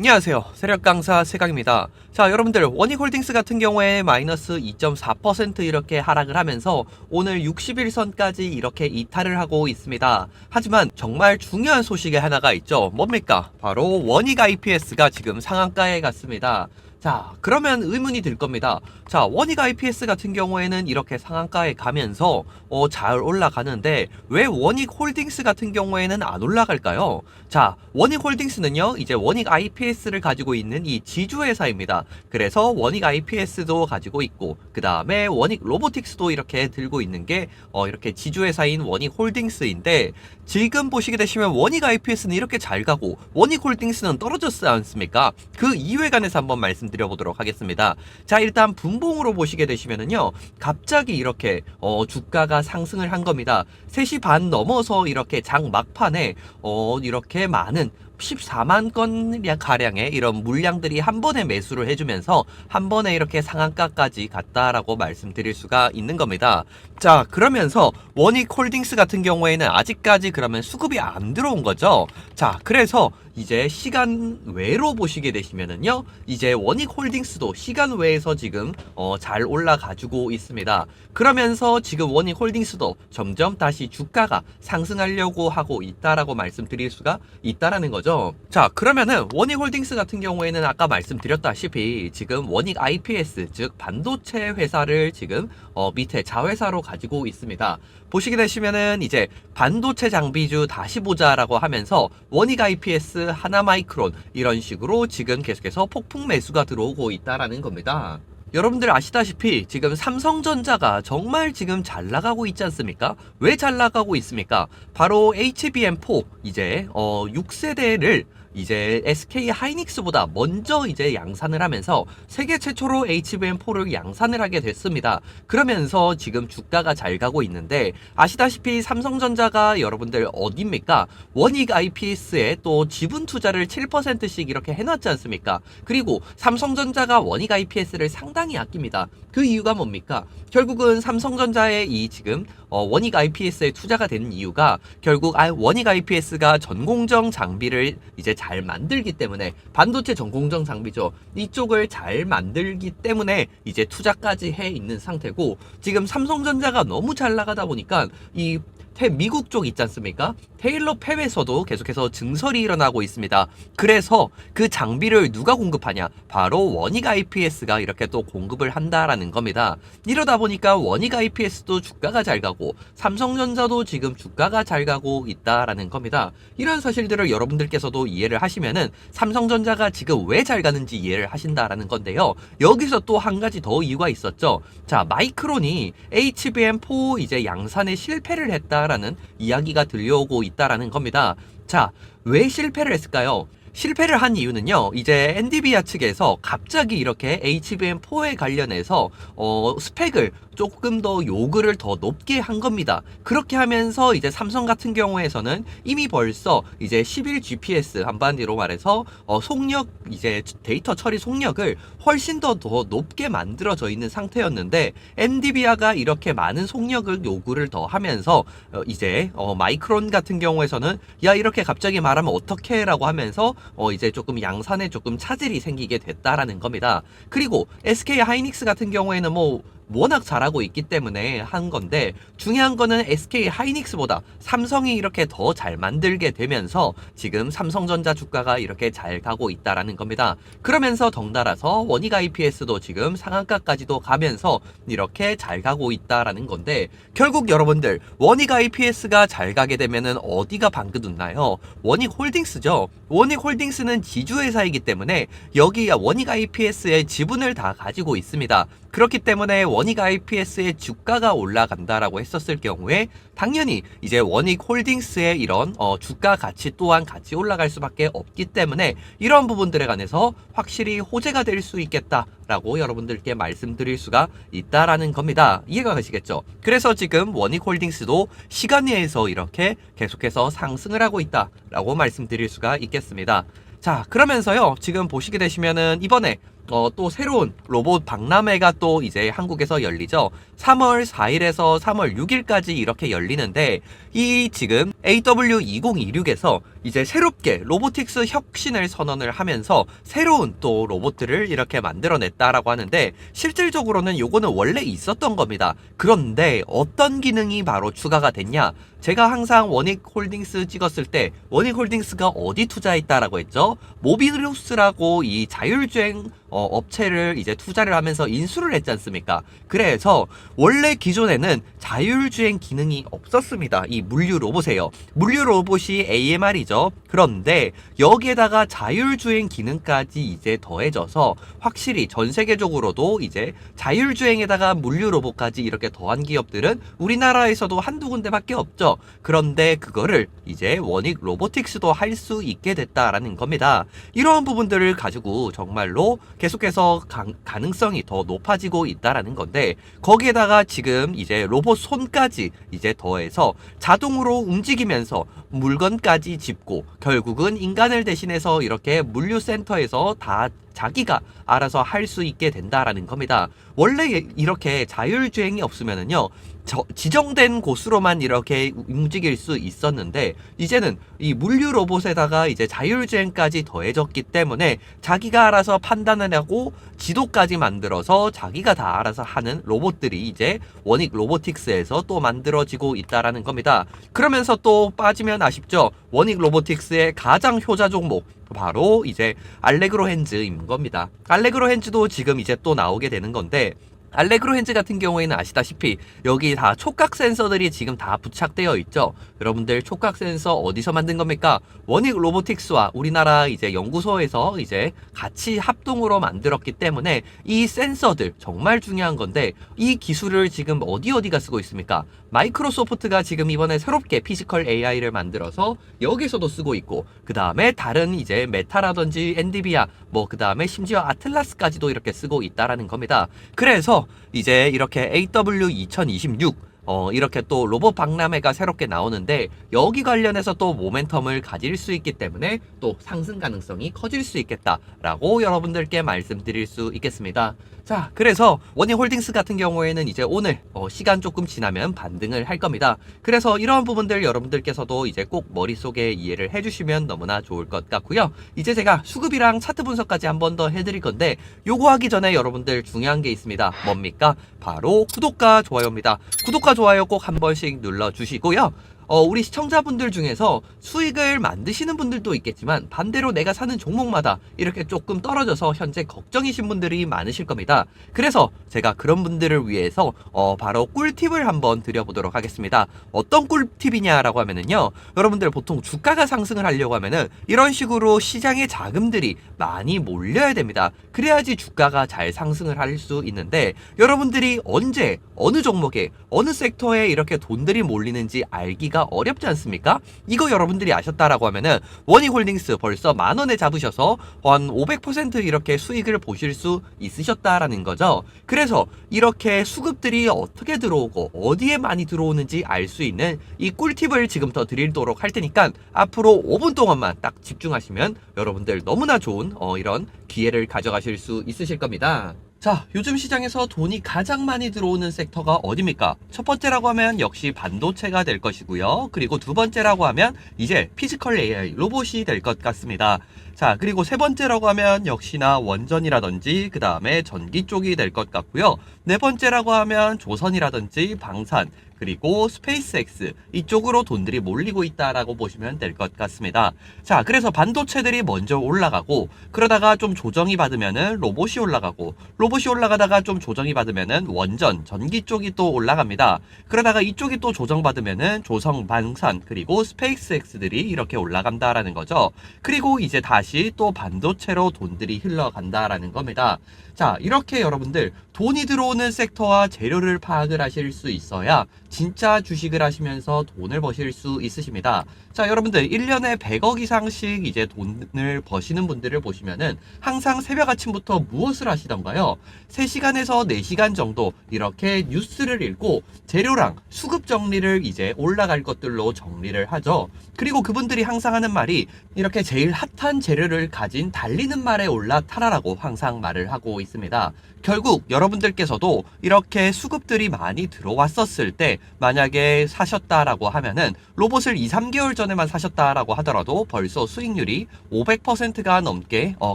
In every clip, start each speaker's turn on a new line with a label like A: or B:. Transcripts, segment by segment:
A: 안녕하세요. 세력 강사 세강입니다. 자, 여러분들 원익홀딩스 같은 경우에 마이너스 2.4% 이렇게 하락을 하면서 오늘 60일선까지 이렇게 이탈을 하고 있습니다. 하지만 정말 중요한 소식이 하나가 있죠. 뭡니까? 바로 원익 IPS가 지금 상한가에 갔습니다. 자, 그러면 의문이 들 겁니다. 자, 원익 IPS 같은 경우에는 이렇게 상한가에 가면서 어, 잘 올라가는데 왜 원익 홀딩스 같은 경우에는 안 올라갈까요? 자, 원익 홀딩스는요, 이제 원익 IPS를 가지고 있는 이 지주회사입니다. 그래서 원익 IPS도 가지고 있고, 그 다음에 원익 로보틱스도 이렇게 들고 있는 게, 어, 이렇게 지주회사인 원익 홀딩스인데, 지금 보시게 되시면 원익 IPS는 이렇게 잘 가고, 원익 홀딩스는 떨어졌지 않습니까? 그 이외관에서 한번 말씀 드려 보도록 하겠습니다. 자, 일단 분봉으로 보시게 되시면은요, 갑자기 이렇게, 어, 주가가 상승을 한 겁니다. 3시 반 넘어서 이렇게 장 막판에, 어, 이렇게 많은 14만 건 가량의 이런 물량들이 한 번에 매수를 해주면서 한 번에 이렇게 상한가까지 갔다라고 말씀드릴 수가 있는 겁니다. 자, 그러면서 원익 홀딩스 같은 경우에는 아직까지 그러면 수급이 안 들어온 거죠. 자, 그래서 이제 시간 외로 보시게 되시면은요, 이제 원익 홀딩스도 시간 외에서 지금 어, 잘 올라가지고 있습니다. 그러면서 지금 원익 홀딩스도 점점 다시 주가가 상승하려고 하고 있다라고 말씀드릴 수가 있다라는 거죠. 자, 그러면은 원익 홀딩스 같은 경우에는 아까 말씀드렸다시피 지금 원익 IPS 즉 반도체 회사를 지금 어, 밑에 자회사로 가지고 있습니다. 보시게 되시면은 이제 반도체 장비주 다시 보자라고 하면서 원익 IPS 하나 마이크론 이런 식으로 지금 계속해서 폭풍 매수가 들어오고 있다라는 겁니다. 여러분들 아시다시피 지금 삼성전자가 정말 지금 잘 나가고 있지 않습니까? 왜 잘 나가고 있습니까? 바로 HBM4 이제 어 6세대를 이제 SK 하이닉스보다 먼저 이제 양산을 하면서 세계 최초로 HBM4를 양산을 하게 됐습니다. 그러면서 지금 주가가 잘 가고 있는데 아시다시피 삼성전자가 여러분들 어딥니까? 원익 IPS에 또 지분 투자를 7%씩 이렇게 해놨지 않습니까? 그리고 삼성전자가 원익 IPS를 상당히 아낍니다. 그 이유가 뭡니까? 결국은 삼성전자의 이 지금 어, 원익 IPS에 투자가 되는 이유가 결국 아, 원익 IPS가 전공정 장비를 이제 잘 만들기 때문에 반도체 전공정 장비죠. 이쪽을 잘 만들기 때문에 이제 투자까지 해 있는 상태고 지금 삼성전자가 너무 잘 나가다 보니까 이 태- 미국 쪽 있지 않습니까? 테일러 팹에서도 계속해서 증설이 일어나고 있습니다. 그래서 그 장비를 누가 공급하냐? 바로 원익 IPS가 이렇게 또 공급을 한다라는 겁니다. 이러다 보니까 원익 IPS도 주가가 잘 가고 삼성전자도 지금 주가가 잘 가고 있다라는 겁니다. 이런 사실들을 여러분들께서도 이해를 하시면은 삼성전자가 지금 왜 잘 가는지 이해를 하신다라는 건데요. 여기서 또 한 가지 더 이유가 있었죠. 자, 마이크론이 HBM4 이제 양산에 실패를 했다라는 이야기가 들려오고 있 다라는 겁니다. 자, 왜 실패를 했을까요? 실패를 한 이유는요, 이제 엔디비아 측에서 갑자기 이렇게 HBM4에 관련해서, 어, 스펙을 조금 더 요구를 더 높게 한 겁니다. 그렇게 하면서 이제 삼성 같은 경우에서는 이미 벌써 이제 11GPS 한마디로 말해서, 어, 속력, 이제 데이터 처리 속력을 훨씬 더 더 높게 만들어져 있는 상태였는데, 엔디비아가 이렇게 많은 속력을 요구를 더 하면서, 어, 이제, 어, 마이크론 같은 경우에서는, 야, 이렇게 갑자기 말하면 어떻게 라고 하면서, 어, 이제 조금 양산에 조금 차질이 생기게 됐다라는 겁니다. 그리고 SK 하이닉스 같은 경우에는 뭐, 워낙 잘하고 있기 때문에 한 건데 중요한 거는 SK 하이닉스보다 삼성이 이렇게 더 잘 만들게 되면서 지금 삼성전자 주가가 이렇게 잘 가고 있다라는 겁니다. 그러면서 덩달아서 원익 IPS도 지금 상한가까지도 가면서 이렇게 잘 가고 있다라는 건데 결국 여러분들 원익 IPS가 잘 가게 되면은 어디가 방긋 웃나요? 원익 홀딩스죠. 원익 홀딩스는 지주회사이기 때문에 여기 원익 IPS의 지분을 다 가지고 있습니다. 그렇기 때문에 원익 IPS의 주가가 올라간다라고 했었을 경우에 당연히 이제 원익 홀딩스의 이런 어, 주가 가치 또한 같이 올라갈 수밖에 없기 때문에 이런 부분들에 관해서 확실히 호재가 될 수 있겠다라고 여러분들께 말씀드릴 수가 있다라는 겁니다. 이해가 가시겠죠? 그래서 지금 원익 홀딩스도 시간 내에서 이렇게 계속해서 상승을 하고 있다라고 말씀드릴 수가 있겠습니다. 자, 그러면서요, 지금 보시게 되시면은 이번에 어, 또 새로운 로봇 박람회가 또 이제 한국에서 열리죠. 3월 4일에서 3월 6일까지 이렇게 열리는데 이 지금 AW2026에서 이제 새롭게 로보틱스 혁신을 선언을 하면서 새로운 또 로봇들을 이렇게 만들어냈다라고 하는데 실질적으로는 요거는 원래 있었던 겁니다. 그런데 어떤 기능이 바로 추가가 됐냐? 제가 항상 원익 홀딩스 찍었을 때 원익 홀딩스가 어디 투자했다라고 했죠? 모비루스라고 이 자율주행 어, 업체를 이제 투자를 하면서 인수를 했지 않습니까? 그래서 원래 기존에는 자율주행 기능이 없었습니다. 이 물류 로봇이에요. 물류 로봇이 AMR이죠. 그런데 여기에다가 자율주행 기능까지 이제 더해져서 확실히 전 세계적으로도 이제 자율주행에다가 물류 로봇까지 이렇게 더한 기업들은 우리나라에서도 한두 군데밖에 없죠. 그런데 그거를 이제 원익 로보틱스도 할 수 있게 됐다라는 겁니다. 이러한 부분들을 가지고 정말로 계속해서 가, 가능성이 더 높아지고 있다라는 건데 거기에다가 지금 이제 로봇 손까지 이제 더해서 자동으로 움직이면서 물건까지 짚고 결국은 인간을 대신해서 이렇게 물류센터에서 다 자기가 알아서 할 수 있게 된다라는 겁니다. 원래 이렇게 자율주행이 없으면은요, 저, 지정된 곳으로만 이렇게 움직일 수 있었는데, 이제는 이 물류 로봇에다가 이제 자율주행까지 더해졌기 때문에 자기가 알아서 판단을 하고 지도까지 만들어서 자기가 다 알아서 하는 로봇들이 이제 원익 로보틱스에서 또 만들어지고 있다라는 겁니다. 그러면서 또 빠지면 아쉽죠. 원익 로보틱스의 가장 효자 종목, 바로 이제 알레그로 핸즈인 겁니다. 알레그로 핸즈도 지금 이제 또 나오게 되는 건데 알레그로 핸즈 같은 경우에는 아시다시피 여기 다 촉각 센서들이 지금 다 부착되어 있죠. 여러분들 촉각 센서 어디서 만든 겁니까? 원익 로보틱스와 우리나라 이제 연구소에서 이제 같이 합동으로 만들었기 때문에 이 센서들 정말 중요한 건데 이 기술을 지금 어디 어디가 쓰고 있습니까? 마이크로소프트가 지금 이번에 새롭게 피지컬 AI를 만들어서 여기서도 쓰고 있고 그 다음에 다른 이제 메타라든지 엔디비아 뭐 그 다음에 심지어 아틀라스까지도 이렇게 쓰고 있다라는 겁니다. 그래서 이제 이렇게 AW 2026 어, 이렇게 또 로봇 박람회가 새롭게 나오는데 여기 관련해서 또 모멘텀을 가질 수 있기 때문에 또 상승 가능성이 커질 수 있겠다라고 여러분들께 말씀드릴 수 있겠습니다. 자, 그래서 원희홀딩스 같은 경우에는 이제 오늘 어, 시간 조금 지나면 반등을 할 겁니다. 그래서 이런 부분들 여러분들께서도 이제 꼭 머릿속에 이해를 해주시면 너무나 좋을 것 같고요. 이제 제가 수급이랑 차트 분석까지 한 번 더 해드릴 건데 요거 하기 전에 여러분들 중요한 게 있습니다. 뭡니까? 바로 구독과 좋아요입니다. 구독과 좋아요 꼭 한 번씩 눌러주시고요. 어, 우리 시청자분들 중에서 수익을 만드시는 분들도 있겠지만 반대로 내가 사는 종목마다 이렇게 조금 떨어져서 현재 걱정이신 분들이 많으실 겁니다. 그래서 제가 그런 분들을 위해서 어, 바로 꿀팁을 한번 드려보도록 하겠습니다. 어떤 꿀팁이냐라고 하면은요. 여러분들 보통 주가가 상승을 하려고 하면은 이런 식으로 시장에 자금들이 많이 몰려야 됩니다. 그래야지 주가가 잘 상승을 할 수 있는데 여러분들이 언제 어느 종목에 어느 섹터에 이렇게 돈들이 몰리는지 알기가 어렵지 않습니까? 이거 여러분들이 아셨다라고 하면은 원희홀딩스 벌써 만 원에 잡으셔서 한 500% 이렇게 수익을 보실 수 있으셨다라는 거죠. 그래서 이렇게 수급들이 어떻게 들어오고 어디에 많이 들어오는지 알 수 있는 이 꿀팁을 지금부터 드리도록 할 테니까 앞으로 5분 동안만 딱 집중하시면 여러분들 너무나 좋은 어, 이런 기회를 가져가실 수 있으실 겁니다. 자, 요즘 시장에서 돈이 가장 많이 들어오는 섹터가 어디입니까? 첫 번째라고 하면 역시 반도체가 될 것이고요. 그리고 두 번째라고 하면 이제 피지컬 AI 로봇이 될 것 같습니다. 자, 그리고 세 번째라고 하면 역시나 원전이라든지 그 다음에 전기 쪽이 될 것 같고요. 네 번째라고 하면 조선이라든지 방산, 그리고 스페이스X 이쪽으로 돈들이 몰리고 있다라고 보시면 될 것 같습니다. 자, 그래서 반도체들이 먼저 올라가고 그러다가 좀 조정이 받으면은 로봇이 올라가고 로봇이 올라가다가 좀 조정이 받으면은 원전 전기 쪽이 또 올라갑니다. 그러다가 이쪽이 또 조정 받으면은 조성 방산 그리고 스페이스X들이 이렇게 올라간다라는 거죠. 그리고 이제 다시 또 반도체로 돈들이 흘러간다라는 겁니다. 자, 이렇게 여러분들 돈이 들어오는 섹터와 재료를 파악을 하실 수 있어야 진짜 주식을 하시면서 돈을 버실 수 있으십니다. 자, 여러분들 1년에 100억 이상씩 이제 돈을 버시는 분들을 보시면은 항상 새벽 아침부터 무엇을 하시던가요? 3시간에서 4시간 정도 이렇게 뉴스를 읽고 재료랑 수급 정리를 이제 올라갈 것들로 정리를 하죠. 그리고 그분들이 항상 하는 말이 이렇게 제일 핫한 재료를 가진 달리는 말에 올라타라라고 항상 말을 하고 있습니다. 결국 여러분들께서도 이렇게 수급들이 많이 들어왔었을 때 만약에 사셨다라고 하면은 로봇을 2, 3개월 전에만 사셨다라고 하더라도 벌써 수익률이 500%가 넘게 어,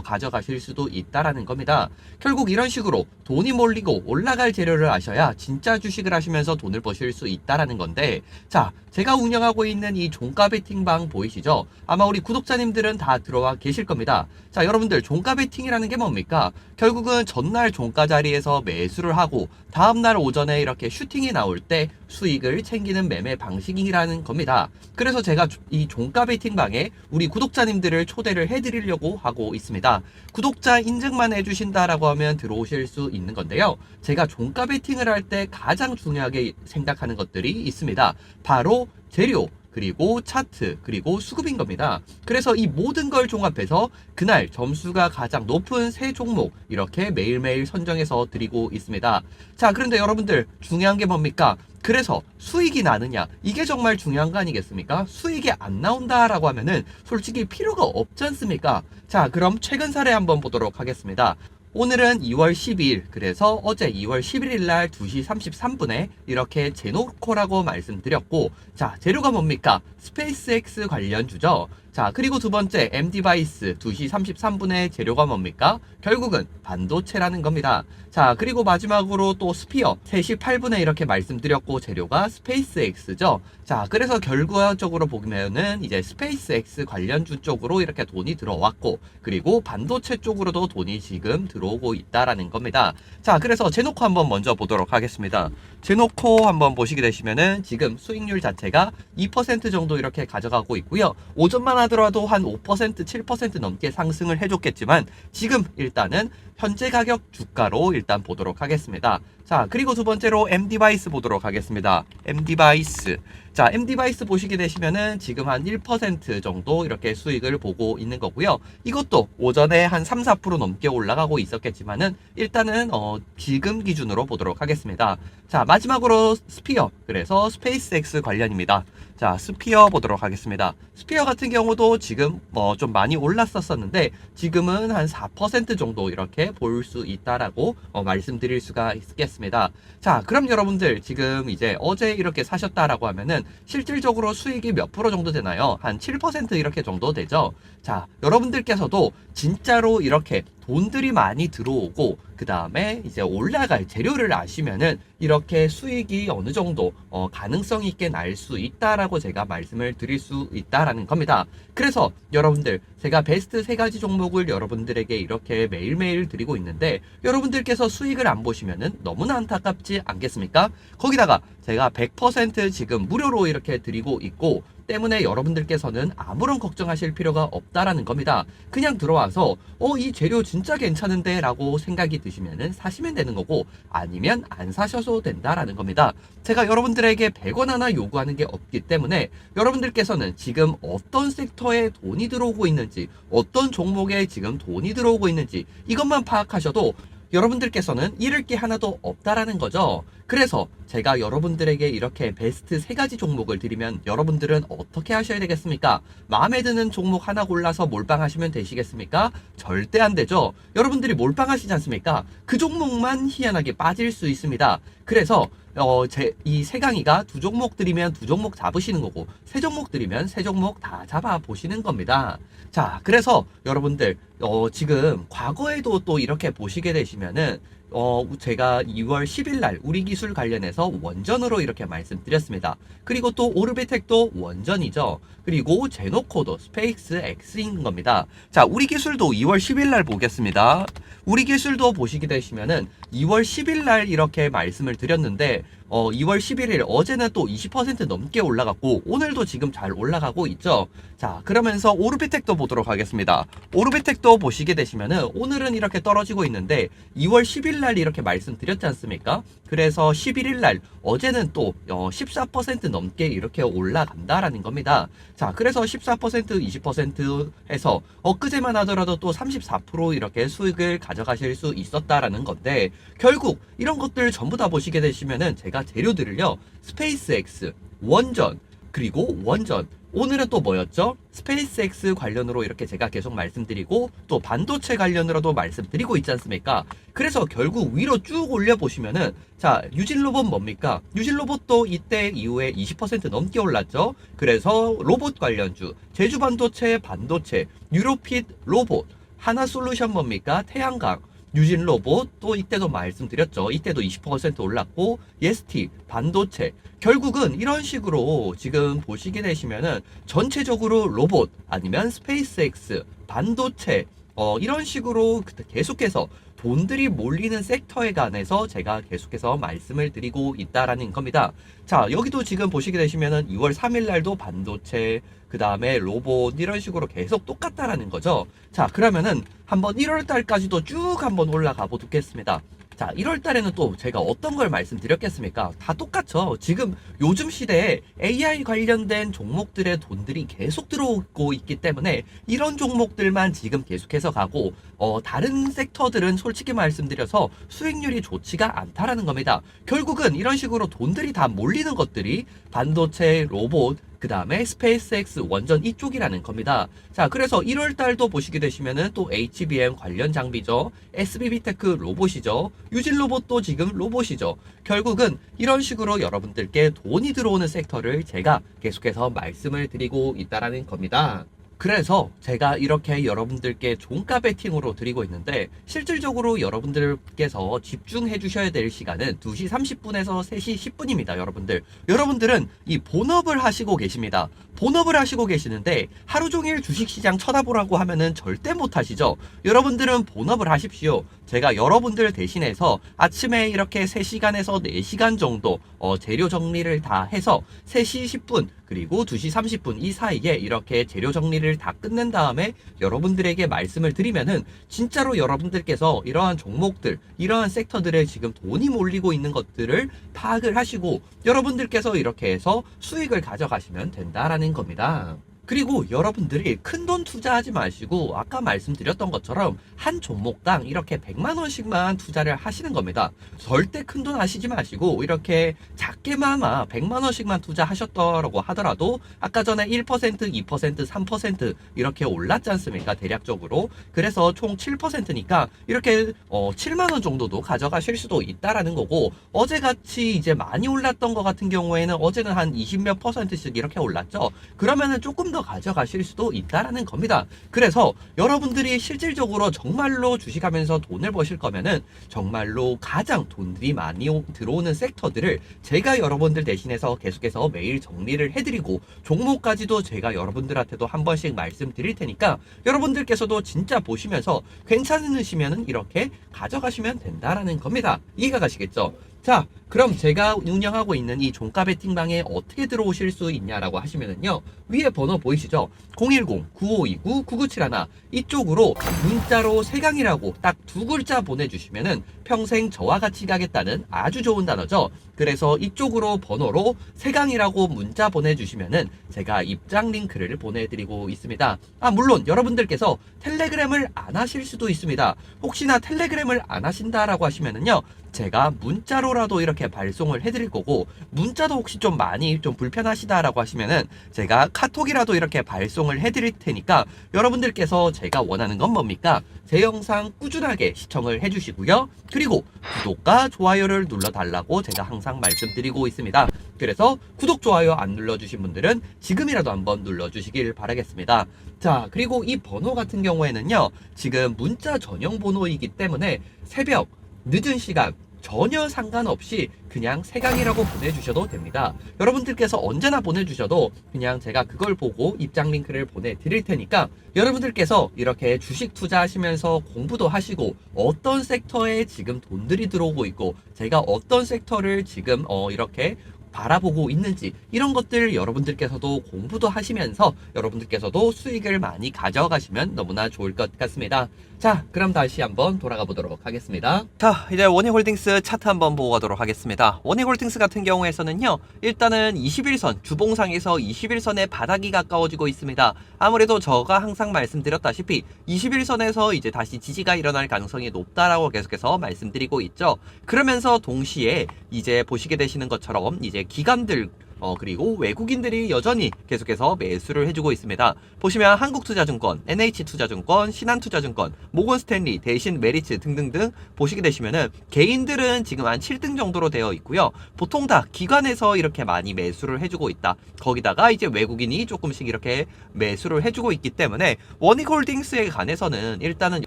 A: 가져가실 수도 있다라는 겁니다. 결국 이런 식으로 돈이 몰리고 올라갈 재료를 아셔야 진짜 주식을 하시면서 돈을 버실 수 있다라는 건데 자 제가 운영하고 있는 이 종가 베팅방 보이시죠? 아마 우리 구독자님들은 다 들어와 계실 겁니다. 자 여러분들 종가 베팅이라는 게 뭡니까? 결국은 전날 종가 자리에서 매수를 하고 다음날 오전에 이렇게 슈팅이 나올 때 수익을 챙기는 매매 방식이라는 겁니다. 그래서 제가 이 종가 베팅방에 우리 구독자님들을 초대를 해드리려고 하고 있습니다. 구독자 인증만 해주신다라고 하면 들어오실 수 있는 건데요. 제가 종가 베팅을 할 때 가장 중요하게 생각하는 것들이 있습니다. 바로 재료, 그리고 차트, 그리고 수급인 겁니다. 그래서 이 모든 걸 종합해서 그날 점수가 가장 높은 세 종목 이렇게 매일매일 선정해서 드리고 있습니다. 자, 그런데 여러분들 중요한 게 뭡니까? 그래서 수익이 나느냐 이게 정말 중요한 거 아니겠습니까? 수익이 안 나온다라고 하면은 솔직히 필요가 없지 않습니까? 자, 그럼 최근 사례 한번 보도록 하겠습니다. 오늘은 2월 12일, 그래서 어제 2월 11일 날 2시 33분에 이렇게 제노코라고 말씀드렸고, 자, 재료가 뭡니까? 스페이스X 관련주죠. 자, 그리고 두 번째, M디바이스 2시 33분에 재료가 뭡니까? 결국은 반도체라는 겁니다. 자, 그리고 마지막으로 또 스피어 3시 8분에 이렇게 말씀드렸고, 재료가 스페이스X죠. 자, 그래서 결과적으로 보면은 이제 스페이스X 관련주 쪽으로 이렇게 돈이 들어왔고, 그리고 반도체 쪽으로도 돈이 지금 들어오고 있다라는 겁니다. 자, 그래서 제노코 한번 먼저 보도록 하겠습니다. 제노코 한번 보시게 되시면은 지금 수익률 자체가 2% 정도 이렇게 가져가고 있고요. 오전만 하더라도 한 5%, 7% 넘게 상승을 해줬겠지만 지금 일단은 현재 가격 주가로 일단 보도록 하겠습니다. 자, 그리고 두 번째로 M디바이스 보도록 하겠습니다. M디바이스. 자, M디바이스 보시게 되시면은 지금 한 1% 정도 이렇게 수익을 보고 있는 거고요. 이것도 오전에 한 3, 4% 넘게 올라가고 있었겠지만은 일단은 어, 지금 기준으로 보도록 하겠습니다. 자, 마지막으로 스피어. 그래서 스페이스X 관련입니다. 자, 스피어 보도록 하겠습니다. 스피어 같은 경우도 지금 뭐 좀 많이 올랐었었는데 지금은 한 4% 정도 이렇게 볼 수 있다라고 어, 말씀드릴 수가 있겠습니다. 자, 그럼 여러분들 지금 이제 어제 이렇게 사셨다라고 하면은 실질적으로 수익이 몇 프로 정도 되나요? 한 7% 이렇게 정도 되죠. 자, 여러분들께서도 진짜로 이렇게 돈들이 많이 들어오고 그 다음에 이제 올라갈 재료를 아시면은 이렇게 수익이 어느 정도 어, 가능성 있게 날 수 있다라고 제가 말씀을 드릴 수 있다라는 겁니다. 그래서 여러분들 제가 베스트 세 가지 종목을 여러분들에게 이렇게 매일매일 드리고 있는데 여러분들께서 수익을 안 보시면은 너무나 안타깝지 않겠습니까? 거기다가 제가 100% 지금 무료로 이렇게 드리고 있고 때문에 여러분들께서는 아무런 걱정하실 필요가 없다라는 겁니다. 그냥 들어와서 어 이 재료 진짜 괜찮은데 라고 생각이 드시면은 사시면 되는 거고 아니면 안 사셔도 된다라는 겁니다. 제가 여러분들에게 100원 하나 요구하는 게 없기 때문에 여러분들께서는 지금 어떤 섹터에 돈이 들어오고 있는지 어떤 종목에 지금 돈이 들어오고 있는지 이것만 파악하셔도 여러분들께서는 잃을 게 하나도 없다라는 거죠. 그래서 제가 여러분들에게 이렇게 베스트 세 가지 종목을 드리면 여러분들은 어떻게 하셔야 되겠습니까? 마음에 드는 종목 하나 골라서 몰빵하시면 되시겠습니까? 절대 안 되죠. 여러분들이 몰빵하시지 않습니까? 그 종목만 희한하게 빠질 수 있습니다. 그래서 어, 제, 이 세 강의가 두 종목 드리면 두 종목 잡으시는 거고, 세 종목 드리면 세 종목 다 잡아 보시는 겁니다. 자, 그래서 여러분들, 어, 지금 과거에도 또 이렇게 보시게 되시면은, 어, 제가 2월 10일 날 우리 기술 관련해서 원전으로 이렇게 말씀드렸습니다. 그리고 또 오르비텍도 원전이죠. 그리고 제노코도 스페이스 X인 겁니다. 자, 우리 기술도 2월 10일 날 보겠습니다. 우리 기술도 보시게 되시면은 2월 10일 날 이렇게 말씀을 드렸는데 어, 2월 11일 어제는 또 20% 넘게 올라갔고 오늘도 지금 잘 올라가고 있죠. 자, 그러면서 오르비텍도 보도록 하겠습니다. 오르비텍도 보시게 되시면은 오늘은 이렇게 떨어지고 있는데 2월 10일 날 이렇게 말씀드렸지 않습니까? 그래서 11일 날 어제는 또 어, 14% 넘게 이렇게 올라간다라는 겁니다. 자, 그래서 14% 20% 해서 엊그제만 하더라도 또 34% 이렇게 수익을 가져가실 수 있었다라는 건데 결국 이런 것들 전부 다 보시게 되시면은 제가 재료들을요 스페이스X, 원전, 그리고 원전. 오늘은 또 뭐였죠? 스페이스X 관련으로 이렇게 제가 계속 말씀드리고 또 반도체 관련으로도 말씀드리고 있지 않습니까? 그래서 결국 위로 쭉 올려보시면은 자 유진 로봇 뭡니까? 유진 로봇도 이때 이후에 20% 넘게 올랐죠. 그래서 로봇 관련주, 제주 반도체, 반도체, 유로핏 로봇, 하나 솔루션 뭡니까? 태양광. 유진 로봇 또 이때도 말씀드렸죠. 이때도 20% 올랐고 예스티 반도체 결국은 이런 식으로 지금 보시게 되시면은 전체적으로 로봇 아니면 스페이스X 반도체 어 이런 식으로 계속해서 돈들이 몰리는 섹터에 관해서 제가 계속해서 말씀을 드리고 있다라는 겁니다. 자, 여기도 지금 보시게 되시면은 2월 3일 날도 반도체, 그 다음에 로봇 이런 식으로 계속 똑같다라는 거죠. 자, 그러면은 한번 1월 달까지도 쭉 한번 올라가 보겠습니다. 자, 1월 달에는 또 제가 어떤 걸 말씀드렸겠습니까? 다 똑같죠. 지금 요즘 시대에 AI 관련된 종목들의 돈들이 계속 들어오고 있기 때문에 이런 종목들만 지금 계속해서 가고, 어, 다른 섹터들은 솔직히 말씀드려서 수익률이 좋지가 않다라는 겁니다. 결국은 이런 식으로 돈들이 다 몰리는 것들이 반도체, 로봇, 그 다음에 스페이스X 원전 이쪽이라는 겁니다. 자, 그래서 1월 달도 보시게 되시면은 또 HBM 관련 장비죠. SBB테크 로봇이죠. 유진 로봇도 지금 로봇이죠. 결국은 이런 식으로 여러분들께 돈이 들어오는 섹터를 제가 계속해서 말씀을 드리고 있다라는 겁니다. 그래서 제가 이렇게 여러분들께 종가 베팅으로 드리고 있는데 실질적으로 여러분들께서 집중해 주셔야 될 시간은 2시 30분에서 3시 10분입니다, 여러분들. 여러분들은 이 본업을 하시고 계십니다. 본업을 하시고 계시는데 하루 종일 주식시장 쳐다보라고 하면은 절대 못 하시죠. 여러분들은 본업을 하십시오. 제가 여러분들 대신해서 아침에 이렇게 3시간에서 4시간 정도 어, 재료 정리를 다 해서 3시 10분 그리고 2시 30분 이 사이에 이렇게 재료 정리를 다 끝낸 다음에 여러분들에게 말씀을 드리면은 진짜로 여러분들께서 이러한 종목들, 이러한 섹터들에 지금 돈이 몰리고 있는 것들을 파악을 하시고 여러분들께서 이렇게 해서 수익을 가져가시면 된다라는 겁니다. 그리고 여러분들이 큰 돈 투자하지 마시고 아까 말씀드렸던 것처럼 한 종목당 이렇게 100만 원씩만 투자를 하시는 겁니다. 절대 큰 돈 하시지 마시고 이렇게 작게마마 100만 원씩만 투자하셨더라고 하더라도 아까 전에 1%, 2%, 3% 이렇게 올랐지 않습니까? 대략적으로. 그래서 총 7%니까 이렇게 어 7만 원 정도도 가져가실 수도 있다라는 거고 어제 같이 이제 많이 올랐던 것 같은 경우에는 어제는 한 20몇 퍼센트씩 이렇게 올랐죠. 그러면은 조금 더 가져가실 수도 있다라는 겁니다. 그래서 여러분들이 실질적으로 정말로 주식하면서 돈을 버실 거면은 정말로 가장 돈들이 많이 오- 들어오는 섹터들을 제가 여러분들 대신해서 계속해서 매일 정리를 해드리고 종목까지도 제가 여러분들한테도 한 번씩 말씀드릴 테니까 여러분들께서도 진짜 보시면서 괜찮으시면은 이렇게 가져가시면 된다라는 겁니다. 이해가 가시겠죠? 자, 그럼 제가 운영하고 있는 이 종가 베팅방에 어떻게 들어오실 수 있냐라고 하시면은요. 위에 번호 보이시죠? 010-9529-9971 이쪽으로 문자로 세강이라고 딱 두 글자 보내주시면은 평생 저와 같이 가겠다는 아주 좋은 단어죠. 그래서 이쪽으로 번호로 세강이라고 문자 보내주시면은 제가 입장 링크를 보내드리고 있습니다. 아, 물론 여러분들께서 텔레그램을 안 하실 수도 있습니다. 혹시나 텔레그램을 안 하신다라고 하시면은요. 제가 문자로라도 이렇게 발송을 해드릴 거고 문자도 혹시 좀 많이 좀 불편하시다라고 하시면은 제가 카톡이라도 이렇게 발송을 해드릴 테니까 여러분들께서 제가 원하는 건 뭡니까? 제 영상 꾸준하게 시청을 해주시고요. 그리고 구독과 좋아요를 눌러달라고 제가 항상 말씀드리고 있습니다. 그래서 구독, 좋아요 안 눌러주신 분들은 지금이라도 한번 눌러주시길 바라겠습니다. 자, 그리고 이 번호 같은 경우에는요, 지금 문자 전용 번호이기 때문에 새벽, 늦은 시간, 전혀 상관없이 그냥 세강이라고 보내주셔도 됩니다. 여러분들께서 언제나 보내주셔도 그냥 제가 그걸 보고 입장 링크를 보내드릴 테니까 여러분들께서 이렇게 주식 투자하시면서 공부도 하시고 어떤 섹터에 지금 돈들이 들어오고 있고 제가 어떤 섹터를 지금 어 이렇게 바라보고 있는지 이런 것들 여러분들께서도 공부도 하시면서 여러분들께서도 수익을 많이 가져가시면 너무나 좋을 것 같습니다. 자, 그럼 다시 한번 돌아가 보도록 하겠습니다. 자, 이제 원희홀딩스 차트 한번 보고 가도록 하겠습니다. 원희홀딩스 같은 경우에서는요, 일단은 21선, 주봉상에서 21선의 바닥이 가까워지고 있습니다. 아무래도 저가 항상 말씀드렸다시피 21선에서 이제 다시 지지가 일어날 가능성이 높다라고 계속해서 말씀드리고 있죠. 그러면서 동시에 이제 보시게 되시는 것처럼 이제 기관들 어, 그리고 외국인들이 여전히 계속해서 매수를 해주고 있습니다. 보시면 한국투자증권, NH투자증권, 신한투자증권, 모건스탠리, 대신 메리츠 등등등 보시게 되시면은 개인들은 지금 한 7등 정도로 되어 있고요. 보통 다 기관에서 이렇게 많이 매수를 해주고 있다. 거기다가 이제 외국인이 조금씩 이렇게 매수를 해주고 있기 때문에 원익홀딩스에 관해서는 일단은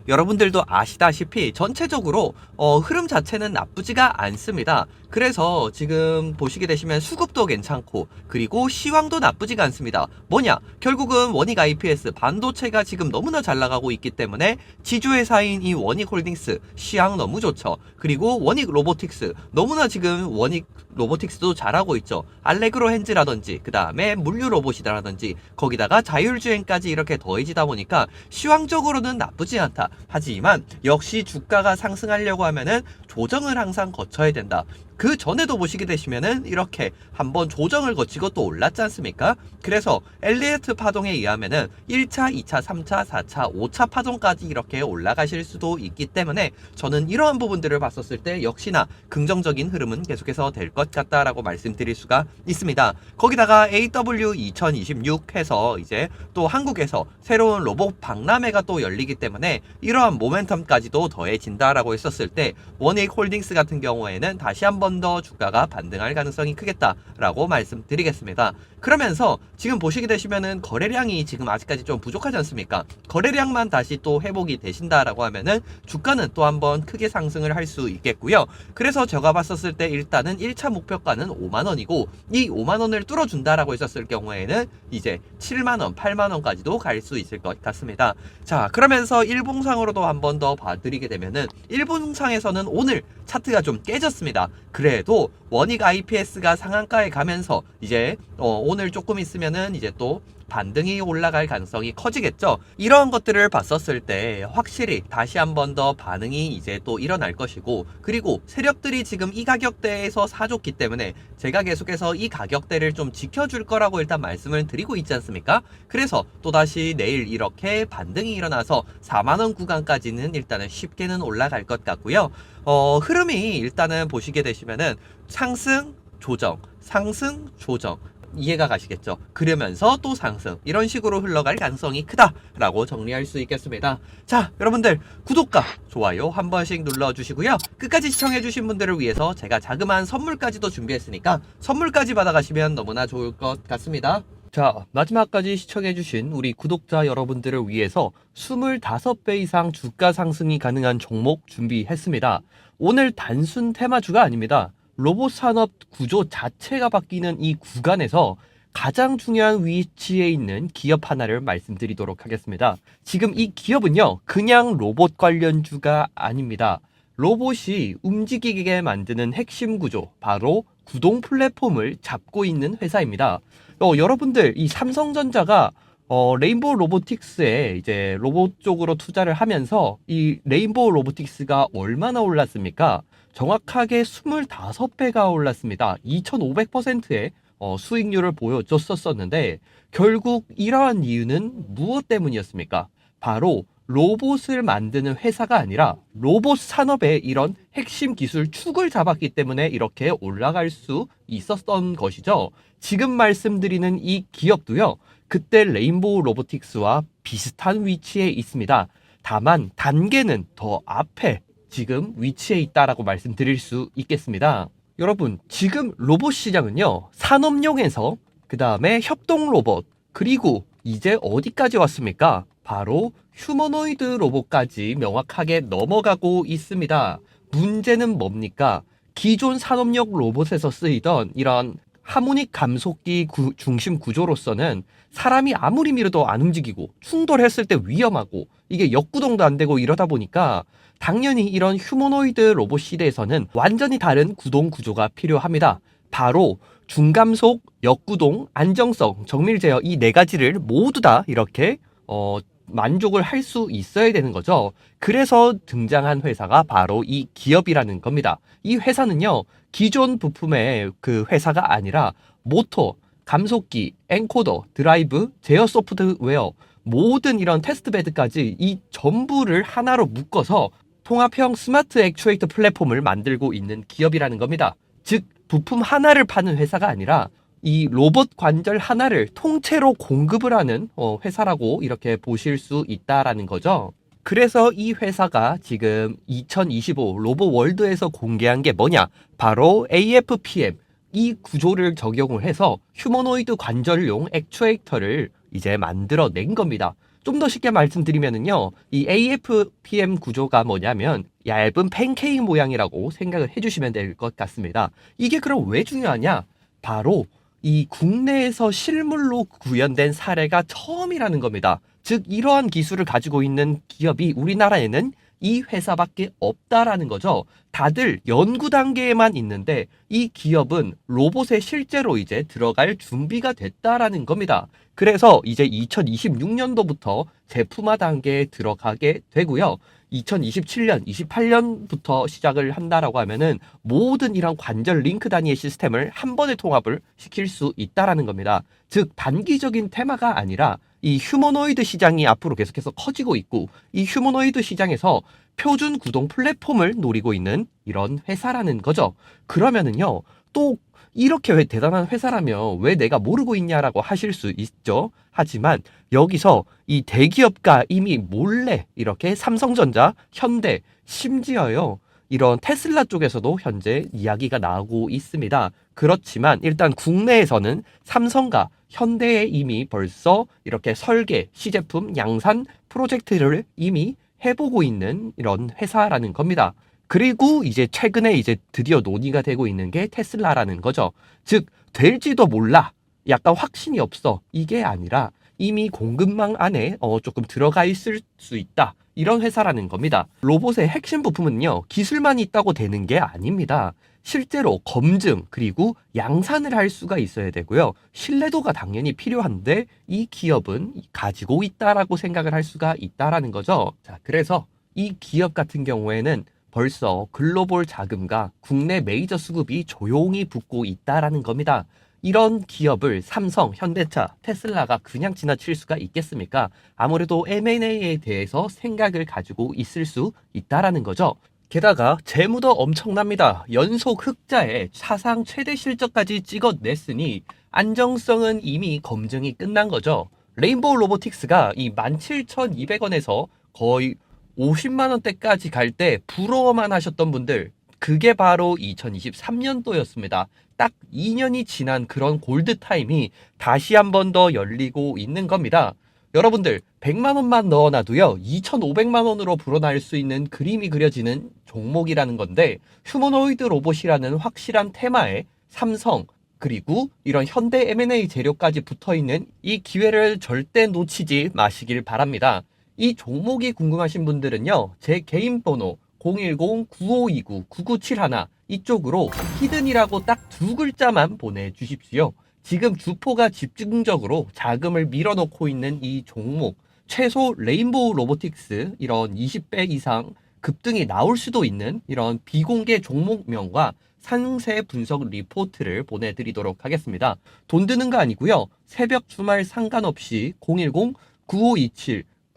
A: 여러분들도 아시다시피 전체적으로 어, 흐름 자체는 나쁘지가 않습니다. 그래서 지금 보시게 되시면 수급도 괜찮고 그리고 시황도 나쁘지가 않습니다. 뭐냐? 결국은 원익 IPS 반도체가 지금 너무나 잘 나가고 있기 때문에 지주회사인 이 원익 홀딩스 시황 너무 좋죠. 그리고 원익 로보틱스 너무나 지금 원익 로보틱스도 잘하고 있죠. 알레그로 핸즈라든지 그 다음에 물류 로봇이라든지 거기다가 자율주행까지 이렇게 더해지다 보니까 시황적으로는 나쁘지 않다. 하지만 역시 주가가 상승하려고 하면은 조정을 항상 거쳐야 된다. 그 전에도 보시게 되시면은 이렇게 한번 조정을 거치고 또 올랐지 않습니까? 그래서 엘리어트 파동에 의하면은 1차, 2차, 3차, 4차, 5차 파동까지 이렇게 올라가실 수도 있기 때문에 저는 이러한 부분들을 봤었을 때 역시나 긍정적인 흐름은 계속해서 될 것 같다라고 말씀드릴 수가 있습니다. 거기다가 AW 2026 해서 이제 또 한국에서 새로운 로봇 박람회가 또 열리기 때문에 이러한 모멘텀까지도 더해진다라고 했었을 때 원익 홀딩스 같은 경우에는 다시 한번 더 주가가 반등할 가능성이 크겠다라고 말씀드리겠습니다. 그러면서 지금 보시게 되시면은 거래량이 지금 아직까지 좀 부족하지 않습니까? 거래량만 다시 또 회복이 되신다라고 하면은 주가는 또 한번 크게 상승을 할 수 있겠고요. 그래서 제가 봤었을 때 일단은 1차 목표가는 5만 원이고 이 5만 원을 뚫어준다라고 했었을 경우에는 이제 7만 원, 8만 원까지도 갈 수 있을 것 같습니다. 자, 그러면서 일봉상으로도 한번 더 봐드리게 되면은 일봉상에서는 오늘 차트가 좀 깨졌습니다. 그래도 원익 IPS가 상한가에 가면서 이제 어, 오늘 조금 있으면은 이제 또 반등이 올라갈 가능성이 커지겠죠. 이러한 것들을 봤었을 때 확실히 다시 한 번 더 반응이 이제 또 일어날 것이고 그리고 세력들이 지금 이 가격대에서 사줬기 때문에 제가 계속해서 이 가격대를 좀 지켜줄 거라고 일단 말씀을 드리고 있지 않습니까? 그래서 또다시 내일 이렇게 반등이 일어나서 4만원 구간까지는 일단은 쉽게는 올라갈 것 같고요. 어, 흐름이 일단은 보시게 되시면은 상승, 조정, 상승, 조정. 이해가 가시겠죠? 그러면서 또 상승 이런 식으로 흘러갈 가능성이 크다라고 정리할 수 있겠습니다. 자, 여러분들 구독과 좋아요 한 번씩 눌러주시고요. 끝까지 시청해주신 분들을 위해서 제가 자그마한 선물까지도 준비했으니까 선물까지 받아가시면 너무나 좋을 것 같습니다. 자, 마지막까지 시청해주신 우리 구독자 여러분들을 위해서 25배 이상 주가 상승이 가능한 종목 준비했습니다. 오늘 단순 테마주가 아닙니다. 로봇 산업 구조 자체가 바뀌는 이 구간에서 가장 중요한 위치에 있는 기업 하나를 말씀드리도록 하겠습니다. 지금 이 기업은요, 그냥 로봇 관련주가 아닙니다. 로봇이 움직이게 만드는 핵심 구조, 바로 구동 플랫폼을 잡고 있는 회사입니다. 어, 여러분들, 이 삼성전자가 어, 레인보우 로보틱스에 이제 로봇 쪽으로 투자를 하면서 이 레인보우 로보틱스가 얼마나 올랐습니까? 정확하게 25배가 올랐습니다. 2,500%의 어, 수익률을 보여줬었었는데 결국 이러한 이유는 무엇 때문이었습니까? 바로 로봇을 만드는 회사가 아니라 로봇 산업의 이런 핵심 기술 축을 잡았기 때문에 이렇게 올라갈 수 있었던 것이죠. 지금 말씀드리는 이 기업도요. 그때 레인보우 로보틱스와 비슷한 위치에 있습니다. 다만 단계는 더 앞에 지금 위치에 있다라고 말씀드릴 수 있겠습니다. 여러분, 지금 로봇 시장은요, 산업용에서 그 다음에 협동 로봇, 그리고 이제 어디까지 왔습니까? 바로 휴머노이드 로봇까지 명확하게 넘어가고 있습니다. 문제는 뭡니까? 기존 산업용 로봇에서 쓰이던 이런 하모닉 감속기 구- 중심 구조로서는 사람이 아무리 밀어도 안 움직이고 충돌했을 때 위험하고 이게 역구동도 안 되고 이러다 보니까 당연히 이런 휴머노이드 로봇 시대에서는 완전히 다른 구동 구조가 필요합니다. 바로 중감속, 역구동, 안정성, 정밀 제어 이 네 가지를 모두 다 이렇게 어, 만족을 할 수 있어야 되는 거죠. 그래서 등장한 회사가 바로 이 기업이라는 겁니다. 이 회사는요, 기존 부품의 그 회사가 아니라 모터, 감속기, 엔코더, 드라이브, 제어 소프트웨어, 모든 이런 테스트베드까지 이 전부를 하나로 묶어서 통합형 스마트 액추에이터 플랫폼을 만들고 있는 기업이라는 겁니다. 즉, 부품 하나를 파는 회사가 아니라 이 로봇 관절 하나를 통째로 공급을 하는 어, 회사라고 이렇게 보실 수 있다라는 거죠. 그래서 이 회사가 지금 2025 로봇 월드에서 공개한 게 뭐냐? 바로 AFPM 이 구조를 적용을 해서 휴머노이드 관절용 액추에이터를 이제 만들어낸 겁니다. 좀 더 쉽게 말씀드리면은요, 이 AFPM 구조가 뭐냐면 얇은 팬케이크 모양이라고 생각을 해주시면 될 것 같습니다. 이게 그럼 왜 중요하냐? 바로 이 국내에서 실물로 구현된 사례가 처음이라는 겁니다. 즉, 이러한 기술을 가지고 있는 기업이 우리나라에는 이 회사밖에 없다라는 거죠. 다들 연구 단계에만 있는데 이 기업은 로봇에 실제로 이제 들어갈 준비가 됐다라는 겁니다. 그래서 이제 2026년도부터 제품화 단계에 들어가게 되고요. 2027년, 28년부터 시작을 한다라고 하면은 모든 이런 관절 링크 단위의 시스템을 한 번에 통합을 시킬 수 있다라는 겁니다. 즉 단기적인 테마가 아니라 이 휴머노이드 시장이 앞으로 계속해서 커지고 있고 이 휴머노이드 시장에서 표준 구동 플랫폼을 노리고 있는 이런 회사라는 거죠. 그러면은요. 또 이렇게 왜 대단한 회사라면 왜 내가 모르고 있냐라고 하실 수 있죠. 하지만 여기서 이 대기업가 이미 몰래 이렇게 삼성전자, 현대, 심지어요. 이런 테슬라 쪽에서도 현재 이야기가 나오고 있습니다. 그렇지만 일단 국내에서는 삼성과 현대에 이미 벌써 이렇게 설계, 시제품, 양산 프로젝트를 이미 해보고 있는 이런 회사라는 겁니다. 그리고 이제 최근에 이제 드디어 논의가 되고 있는 게 테슬라라는 거죠. 즉, 될지도 몰라. 약간 확신이 없어. 이게 아니라 이미 공급망 안에 어, 조금 들어가 있을 수 있다. 이런 회사라는 겁니다. 로봇의 핵심 부품은요, 기술만 있다고 되는 게 아닙니다. 실제로 검증, 그리고 양산을 할 수가 있어야 되고요. 신뢰도가 당연히 필요한데, 이 기업은 가지고 있다라고 생각을 할 수가 있다라는 거죠. 자, 그래서 이 기업 같은 경우에는 벌써 글로벌 자금과 국내 메이저 수급이 조용히 붙고 있다라는 겁니다. 이런 기업을 삼성, 현대차, 테슬라가 그냥 지나칠 수가 있겠습니까? 아무래도 M&A에 대해서 생각을 가지고 있을 수 있다라는 거죠. 게다가 재무도 엄청납니다. 연속 흑자에 사상 최대 실적까지 찍어냈으니 안정성은 이미 검증이 끝난 거죠. 레인보우 로보틱스가 이 17,200원에서 거의 50만 원대까지 갈 때 부러워만 하셨던 분들 그게 바로 2023년도였습니다. 딱 2년이 지난 그런 골드 타임이 다시 한 번 더 열리고 있는 겁니다. 여러분들 100만 원만 넣어놔도요 2,500만 원으로 불어날 수 있는 그림이 그려지는 종목이라는 건데 휴머노이드 로봇이라는 확실한 테마에 삼성 그리고 이런 현대 M&A 재료까지 붙어 있는 이 기회를 절대 놓치지 마시길 바랍니다. 이 종목이 궁금하신 분들은요 제 개인 번호 010-9529-9971 이쪽으로 히든이라고 딱 두 글자만 보내주십시오. 지금 주포가 집중적으로 자금을 밀어넣고 있는 이 종목, 최소 레인보우 로보틱스 이런 20배 이상 급등이 나올 수도 있는 이런 비공개 종목명과 상세 분석 리포트를 보내드리도록 하겠습니다. 돈 드는 거 아니고요. 새벽 주말 상관없이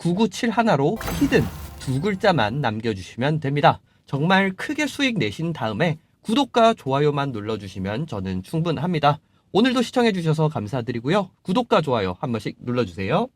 A: 010-9527-9971로 히든 두 글자만 남겨주시면 됩니다. 정말 크게 수익 내신 다음에 구독과 좋아요만 눌러주시면 저는 충분합니다. 오늘도 시청해주셔서 감사드리고요. 구독과 좋아요 한 번씩 눌러주세요.